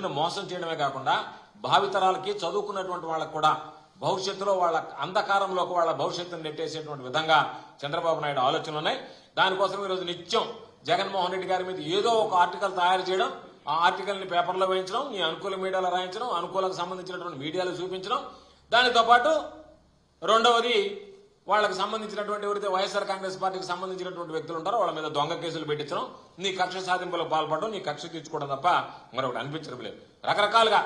ప్రజలను మోసం చేయడమే కాకుండా భావితరాలకి చదువుకున్నటువంటి వాళ్ళకు కూడా భవిష్యత్తులో వాళ్ళ అంధకారంలోకి వాళ్ళ భవిష్యత్తును నెట్టేసేటువంటి విధంగా చంద్రబాబు నాయుడు ఆలోచనలు ఉన్నాయి. దానికోసం ఈరోజు నిత్యం జగన్మోహన్ రెడ్డి గారి మీద ఏదో ఒక ఆర్టికల్ తయారు చేయడం ఆ ఆర్టికల్ని పేపర్లో వేయించడం నీ అనుకూల మీడియాలో రాయించడం అనుకూలకు సంబంధించినటువంటి మీడియాలో చూపించడం. దానితో పాటు రెండవది వాళ్ళకి సంబంధించినటువంటి ఎవరైతే వైఎస్ఆర్ కాంగ్రెస్ పార్టీకి సంబంధించినటువంటి వ్యక్తులు ఉంటారో వాళ్ళ మీద దొంగ కేసులు పెట్టించడం నీ కక్ష సాధింపులకు పాల్పడడం నీ కక్ష తీర్చుకోవడం తప్ప మరొకటి అనిపించడం లేదు. రకరకాలుగా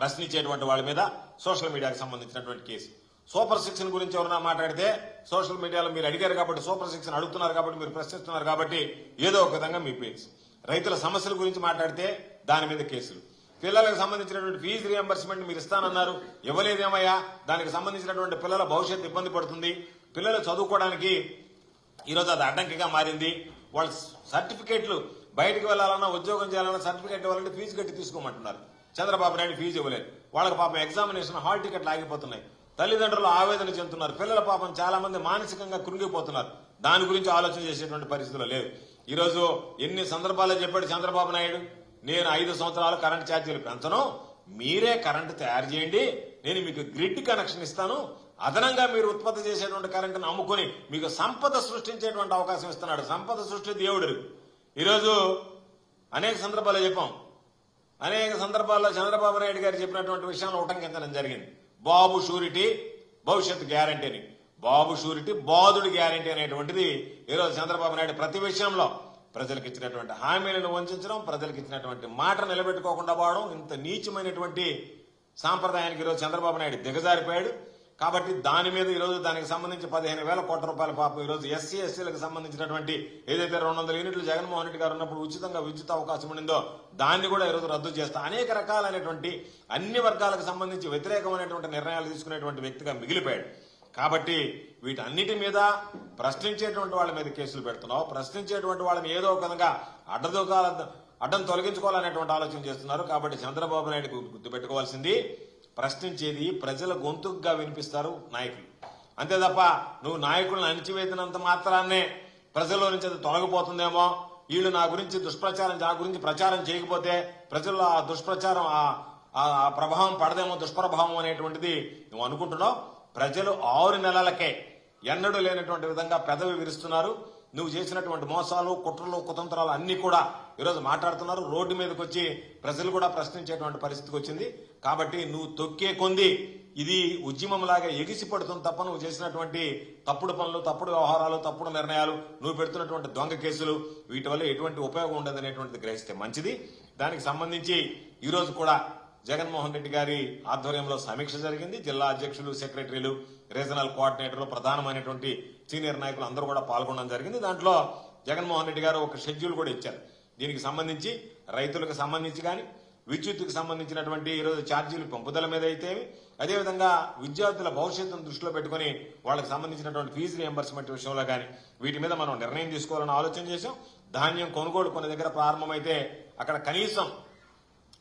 ప్రశ్నించేటువంటి వాళ్ళ మీద సోషల్ మీడియాకి సంబంధించినటువంటి కేసు. సూపర్ శిక్షణ గురించి ఎవరైనా మాట్లాడితే సోషల్ మీడియాలో మీరు అడిగారు కాబట్టి సూపర్ శిక్షణ అడుగుతున్నారు కాబట్టి మీరు ప్రశ్నిస్తున్నారు కాబట్టి ఏదో ఒక విధంగా మీ పేజ్ రైతుల సమస్యల గురించి మాట్లాడితే దాని మీద కేసులు. పిల్లలకు సంబంధించినటువంటి ఫీజు రియంబర్స్మెంట్ మీరు ఇస్తానన్నారు. ఇవ్వలేదేమయ్యా దానికి సంబంధించినటువంటి పిల్లల భవిష్యత్తు ఇబ్బంది పడుతుంది. పిల్లలు చదువుకోవడానికి ఈరోజు అది అడ్డంకిగా మారింది. వాళ్ళ సర్టిఫికేట్లు బయటకు వెళ్ళాలన్నా ఉద్యోగం చేయాలన్నా సర్టిఫికేట్ ఇవ్వాలంటే ఫీజు కట్టి తీసుకోమంటున్నారు. చంద్రబాబు నాయుడు ఫీజు ఇవ్వలేదు. వాళ్ళకి పాపం ఎగ్జామినేషన్ హాల్ టికెట్లు ఆగిపోతున్నాయి తల్లిదండ్రులు ఆవేదన చెందుతున్నారు. పిల్లల పాపం చాలా మంది మానసికంగా కృంగిపోతున్నారు. దాని గురించి ఆలోచన చేసేటువంటి పరిస్థితులు లేవు ఈరోజు ఎన్ని సందర్భాల్లో చెప్పాడు చంద్రబాబు నాయుడు? నేను ఐదు సంవత్సరాలు కరెంట్ ఛార్జీలు పెంచను మీరే కరెంట్ తయారు చేయండి నేను మీకు గ్రిడ్ కనెక్షన్ ఇస్తాను అదనంగా మీరు ఉత్పత్తి చేసేటువంటి కరెంటును అమ్ముకొని మీకు సంపద సృష్టించేటువంటి అవకాశం ఇస్తున్నాడు. సంపద సృష్టి దేవుడు. ఈరోజు అనేక సందర్భాల్లో చెప్పాం. అనేక సందర్భాల్లో చంద్రబాబు నాయుడు గారు చెప్పినటువంటి విషయంలో ఉటంకించడం జరిగింది. బాబు షూరిటీ భవిష్యత్ గ్యారంటీని. బాబు షూరిటీ బాధుడి గ్యారంటీ అనేటువంటిది ఈరోజు చంద్రబాబు నాయుడు ప్రతి విషయంలో ప్రజలకు ఇచ్చినటువంటి హామీలను వంచడం ప్రజలకు ఇచ్చినటువంటి మాట నిలబెట్టుకోకుండా పోవడం ఇంత నీచమైనటువంటి సాంప్రదాయానికి ఈరోజు చంద్రబాబు నాయుడు దిగజారిపోయాడు. కాబట్టి దాని మీద ఈరోజు దానికి సంబంధించి పదిహేను వేల కోట్ల రూపాయల పాపం ఈరోజు ఎస్సీ ఎస్సీలకు సంబంధించినటువంటి ఏదైతే రెండు వందల యూనిట్లు జగన్మోహన్ రెడ్డి గారు ఉన్నప్పుడు ఉచితంగా విద్యుత్ అవకాశం ఉండిందో దాన్ని కూడా ఈరోజు రద్దు చేస్తా. అనేక రకాలైనటువంటి అన్ని వర్గాలకు సంబంధించి వ్యతిరేకమైనటువంటి నిర్ణయాలు తీసుకునేటువంటి వ్యక్తిగా మిగిలిపోయాడు. కాబట్టి వీటన్నిటి మీద ప్రశ్నించేటువంటి వాళ్ళ మీద కేసులు పెడుతున్నావు ప్రశ్నించేటువంటి వాళ్ళని ఏదో ఒక విధంగా అడ్డదోకాల అడ్డం తొలగించుకోవాలనేటువంటి ఆలోచన చేస్తున్నారు. కాబట్టి చంద్రబాబు నాయుడు గుర్తుపెట్టుకోవాల్సింది ప్రశ్నించేది ప్రజల గొంతుగా వినిపిస్తారు నాయకులు. అంతే తప్ప నువ్వు నాయకులను అణిచివేసినంత మాత్రాన్నే ప్రజల్లో నుంచి అది తొలగిపోతుందేమో. వీళ్ళు నా గురించి దుష్ప్రచారం నా గురించి ప్రచారం చేయకపోతే ప్రజల్లో ఆ దుష్ప్రచారం ఆ ప్రభావం పడదేమో దుష్ప్రభావం అనేటువంటిది నువ్వు అనుకుంటున్నావు. ప్రజలు ఆరు నెలలకే ఎన్నడూ లేనటువంటి విధంగా పెదవి విరుస్తున్నారు. నువ్వు చేసినటువంటి మోసాలు కుట్రలు కుతంత్రాలు అన్ని కూడా ఈరోజు మాట్లాడుతున్నారు. రోడ్డు మీదకి వచ్చి ప్రజలు కూడా ప్రశ్నించేటువంటి పరిస్థితికి వచ్చింది. కాబట్టి నువ్వు తొక్కే కొంది ఇది ఉద్యమంలాగా ఎగిసి పడుతుంది తప్ప నువ్వు చేసినటువంటి తప్పుడు పనులు తప్పుడు వ్యవహారాలు తప్పుడు నిర్ణయాలు నువ్వు పెడుతున్నటువంటి దొంగ కేసులు వీటి వల్ల ఎటువంటి ఉపయోగం ఉండదు అనేటువంటిది గ్రహిస్తే మంచిది. దానికి సంబంధించి ఈరోజు కూడా జగన్మోహన్ రెడ్డి గారి ఆధ్వర్యంలో సమీక్ష జరిగింది. జిల్లా అధ్యక్షులు సెక్రటరీలు రీజనల్ కోఆర్డినేటర్లు ప్రధానమైనటువంటి సీనియర్ నాయకులు అందరూ కూడా పాల్గొనడం జరిగింది. దాంట్లో జగన్మోహన్ రెడ్డి గారు ఒక షెడ్యూల్ కూడా ఇచ్చారు. దీనికి సంబంధించి రైతులకు సంబంధించి కానీ విద్యుత్తుకు సంబంధించినటువంటి ఈరోజు ఛార్జీలు పంపుదల మీద అయితే అదేవిధంగా విద్యార్థుల భవిష్యత్తును దృష్టిలో పెట్టుకుని వాళ్ళకి సంబంధించినటువంటి ఫీజు రియంబర్స్మెంట్ విషయంలో కానీ వీటి మీద మనం నిర్ణయం తీసుకోవాలని ఆలోచన చేశాం. ధాన్యం కొనుగోలు కొన్ని దగ్గర ప్రారంభమైతే అక్కడ కనీసం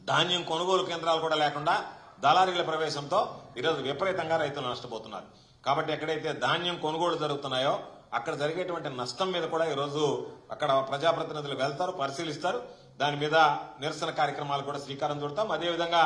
ధాన్యం కొనుగోలు కేంద్రాలు కూడా లేకుండా దళారీల ప్రవేశంతో ఈరోజు విపరీతంగా రైతులు నష్టపోతున్నారు. కాబట్టి ఎక్కడైతే ధాన్యం కొనుగోలు జరుగుతున్నాయో అక్కడ జరిగేటువంటి నష్టం మీద కూడా ఈరోజు అక్కడ ప్రజాప్రతినిధులు వెళ్తారు పరిశీలిస్తారు. దాని మీద నిరసన కార్యక్రమాలు కూడా శ్రీకారం చుడతాం. అదేవిధంగా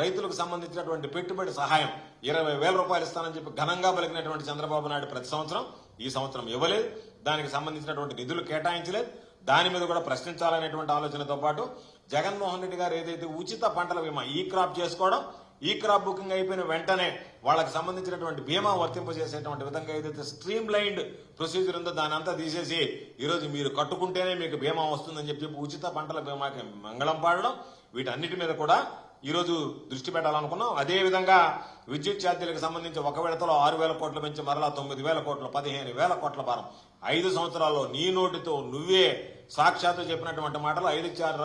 రైతులకు సంబంధించినటువంటి పెట్టుబడి సహాయం ఇరవై వేల రూపాయలు ఇస్తానని చెప్పి ఘనంగా పలికినటువంటి చంద్రబాబు నాయుడు ప్రతి సంవత్సరం ఈ సంవత్సరం ఇవ్వలేదు. దానికి సంబంధించినటువంటి నిధులు కేటాయించలేదు. దాని మీద కూడా ప్రశ్నించాలనేటువంటి ఆలోచనతో పాటు జగన్మోహన్ రెడ్డి గారు ఏదైతే ఉచిత పంటల బీమా ఈ క్రాప్ చేసుకోవడం ఈ క్రాప్ బుకింగ్ అయిపోయిన వెంటనే వాళ్ళకి సంబంధించినటువంటి బీమా వర్తింపజేసేటువంటి విధంగా ఏదైతే స్ట్రీమ్ లైన్డ్ ప్రొసీజర్ ఉందో దాని అంతా తీసేసి ఈరోజు మీరు కట్టుకుంటేనే మీకు బీమా వస్తుందని చెప్పి ఉచిత పంటల బీమాకి మంగళం పాడడం వీటన్నిటి మీద కూడా ఈరోజు దృష్టి పెట్టాలనుకున్నాం. అదే విధంగా విద్యుత్ ఛార్జీలకు సంబంధించి ఒక విడతలో ఆరు వేల కోట్ల పెంచి మరలా తొమ్మిది వేల కోట్లు పదిహేను వేల కోట్ల భారం ఐదు సంవత్సరాల్లో నీ నోటితో నువ్వే సాక్షాత్తు చెప్పినటువంటి మాటలు ఐదు చార్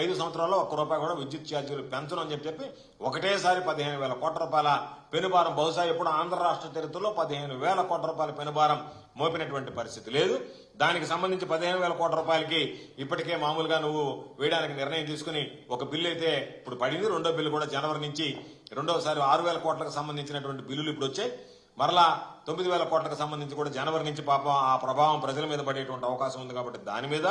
ఐదు సంవత్సరాల్లో ఒక్క రూపాయి కూడా విద్యుత్ ఛార్జీలు పెంచను అని చెప్పి చెప్పి ఒకటేసారి పదిహేను వేల కోట్ల రూపాయల పెనుభారం బహుశా ఎప్పుడు ఆంధ్ర రాష్ట్ర చరిత్రలో పదిహేను వేల కోట్ల రూపాయల పెనుభారం మోపినటువంటి పరిస్థితి లేదు. దానికి సంబంధించి పదిహేను వేల కోట్ల రూపాయలకి ఇప్పటికే మామూలుగా నువ్వు వేయడానికి నిర్ణయం తీసుకుని ఒక బిల్లు అయితే ఇప్పుడు పడింది. రెండో బిల్లు కూడా జనవరి నుంచి రెండోసారి ఆరు వేల కోట్లకు సంబంధించినటువంటి బిల్లులు ఇప్పుడు వచ్చాయి. మరలా తొమ్మిది వేల కోట్లకు సంబంధించి కూడా జనవరి నుంచి పాపం ఆ ప్రభావం ప్రజల మీద పడేటువంటి అవకాశం ఉంది కాబట్టి దాని మీద.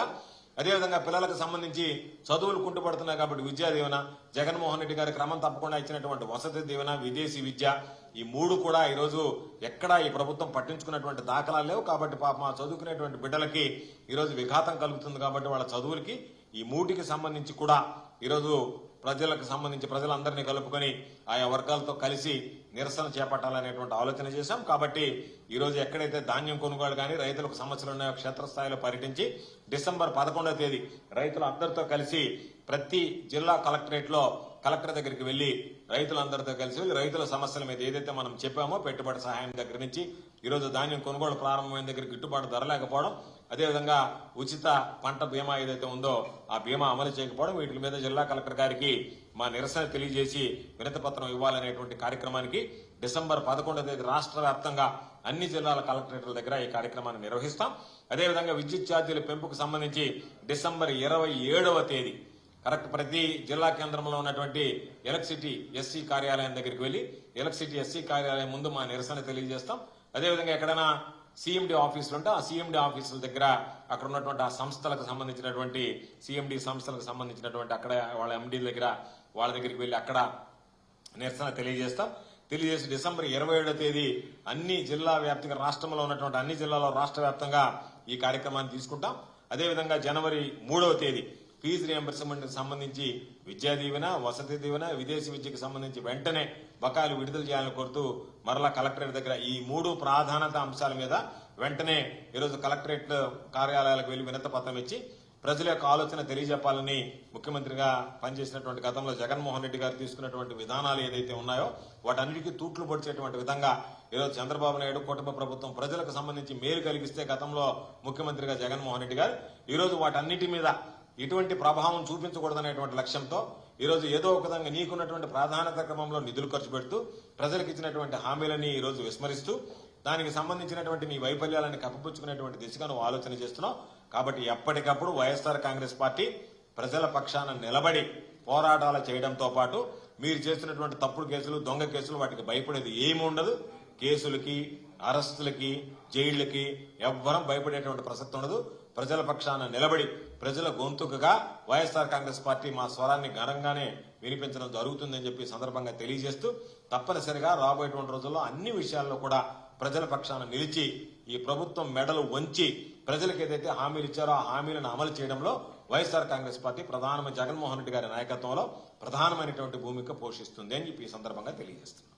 అదేవిధంగా పిల్లలకు సంబంధించి చదువులు కుంటుపడుతున్నాయి కాబట్టి విద్యా దీవెన జగన్మోహన్ రెడ్డి గారి క్రమం తప్పకుండా ఇచ్చినటువంటి వసతి దీవెన విదేశీ విద్య ఈ మూడు కూడా ఈరోజు ఎక్కడా ఈ ప్రభుత్వం పట్టించుకున్నటువంటి దాఖలాలు లేవు కాబట్టి పాప చదువుకునేటువంటి బిడ్డలకి ఈరోజు విఘాతం కలుగుతుంది కాబట్టి వాళ్ళ చదువులకి ఈ మూటికి సంబంధించి కూడా ఈరోజు ప్రజలకు సంబంధించి ప్రజలందరినీ కలుపుకొని ఆయా వర్గాలతో కలిసి నిరసన చేపట్టాలనేటువంటి ఆలోచన చేశాం. కాబట్టి ఈరోజు ఎక్కడైతే ధాన్యం కొనుగోలు కానీ రైతులకు సమస్యలు ఉన్నాయో క్షేత్రస్థాయిలో పర్యటించి డిసెంబర్ పదకొండవ తేదీ రైతులు అందరితో కలిసి ప్రతి జిల్లా కలెక్టరేట్లో కలెక్టర్ దగ్గరికి వెళ్ళి రైతులందరితో కలిసి వెళ్ళి రైతుల సమస్యల మీద ఏదైతే మనం చెప్పామో పెట్టుబడి సహాయం దగ్గర నుంచి ఈరోజు ధాన్యం కొనుగోలు ప్రారంభమైన దగ్గర గిట్టుబాటు ధర లేకపోవడం అదేవిధంగా ఉచిత పంట బీమా ఏదైతే ఉందో ఆ బీమా అమలు చేయకపోవడం వీటి మీద జిల్లా కలెక్టర్ గారికి మా నిరసన తెలియజేసి వినతి పత్రం ఇవ్వాలనేటువంటి కార్యక్రమానికి డిసెంబర్ పదకొండవ తేదీ రాష్ట్ర వ్యాప్తంగా అన్ని జిల్లాల కలెక్టరేట్ల దగ్గర ఈ కార్యక్రమాన్ని నిర్వహిస్తాం. అదేవిధంగా విద్యుత్ ఛార్జీల పెంపుకు సంబంధించి డిసెంబర్ ఇరవై ఏడవ తేదీ కరెక్ట్ ప్రతి జిల్లా కేంద్రంలో ఉన్నటువంటి ఎలక్ట్రిసిటీ ఎస్సీ కార్యాలయం దగ్గరికి వెళ్ళి ఎలక్ట్రిసిటీ ఎస్సీ కార్యాలయం ముందు మా నిరసన తెలియజేస్తాం. అదేవిధంగా ఎక్కడైనా సిఎండి ఆఫీసులు ఉంటే ఆ సిఎండి ఆఫీసుల దగ్గర అక్కడ ఉన్నటువంటి ఆ సంస్థలకు సంబంధించినటువంటి సిఎండి సంస్థలకు సంబంధించినటువంటి అక్కడ వాళ్ళ ఎండీల దగ్గర వాళ్ళ దగ్గరికి వెళ్ళి అక్కడ నిరసన తెలియజేస్తాం. తెలియజేసి డిసెంబర్ ఇరవై ఏడో తేదీ అన్ని జిల్లా వ్యాప్తంగా రాష్ట్రంలో ఉన్నటువంటి అన్ని జిల్లాలో రాష్ట్ర వ్యాప్తంగా ఈ కార్యక్రమాన్ని తీసుకుంటాం. అదేవిధంగా జనవరి మూడవ తేదీ ఫీజు రియంబర్స్మెంట్ సంబంధించి విద్యా దీవెన వసతి దీవెన విదేశీ విద్యకు సంబంధించి వెంటనే బకాయిలు విడుదల చేయాలని కోరుతూ మరలా కలెక్టరేట్ దగ్గర ఈ మూడు ప్రాధాన్యత అంశాల మీద వెంటనే ఈరోజు కలెక్టరేట్ కార్యాలయాలకు వెళ్ళి వినత పత్రం ఇచ్చి ప్రజల యొక్క ఆలోచన తెలియజెప్పాలని ముఖ్యమంత్రిగా పనిచేసినటువంటి గతంలో జగన్మోహన్ రెడ్డి గారు తీసుకున్నటువంటి విధానాలు ఏదైతే ఉన్నాయో వాటన్నిటికీ తూట్లు పొడిచేటువంటి విధంగా ఈరోజు చంద్రబాబు నాయుడు కుటుంబ ప్రభుత్వం ప్రజలకు సంబంధించి మేలు కలిగిస్తే గతంలో ముఖ్యమంత్రిగా జగన్మోహన్ రెడ్డి గారు ఈరోజు వాటన్నిటి మీద ఇటువంటి ప్రభావం చూపించకూడదనేటువంటి లక్ష్యంతో ఈరోజు ఏదో ఒక విధంగా నీకున్నటువంటి ప్రాధాన్యత క్రమంలో నిధులు ఖర్చు పెడుతూ ప్రజలకు ఇచ్చినటువంటి హామీలని ఈరోజు విస్మరిస్తూ దానికి సంబంధించినటువంటి నీ వైఫల్యాలను కప్పిపుచ్చుకునేటువంటి దిశగా నువ్వు ఆలోచన చేస్తున్నావు. కాబట్టి ఎప్పటికప్పుడు వైఎస్ఆర్ కాంగ్రెస్ పార్టీ ప్రజల పక్షాన నిలబడి పోరాటాలు చేయడంతో పాటు మీరు చేస్తున్నటువంటి తప్పుడు కేసులు దొంగ కేసులు వాటికి భయపడేది ఏమి ఉండదు. కేసులకి అరెస్టులకి జైళ్ళకి ఎవ్వరం భయపడేటువంటి ప్రసక్తి ఉండదు. ప్రజల పక్షాన నిలబడి ప్రజల గొంతుకగా వైఎస్ఆర్ కాంగ్రెస్ పార్టీ మా స్వరాన్ని ఘనంగానే వినిపించడం జరుగుతుందని చెప్పి సందర్భంగా తెలియజేస్తూ తప్పనిసరిగా రాబోయేటువంటి రోజుల్లో అన్ని విషయాల్లో కూడా ప్రజల పక్షాన నిలిచి ఈ ప్రభుత్వం మెడలు వంచి ప్రజలకు ఏదైతే హామీలు ఇచ్చారో ఆ హామీలను అమలు చేయడంలో వైఎస్ఆర్ కాంగ్రెస్ పార్టీ ప్రధానమంత్రి జగన్మోహన్ రెడ్డి గారి నాయకత్వంలో ప్రధానమైనటువంటి భూమిక పోషిస్తుంది అని చెప్పి ఈ సందర్భంగా తెలియజేస్తుంది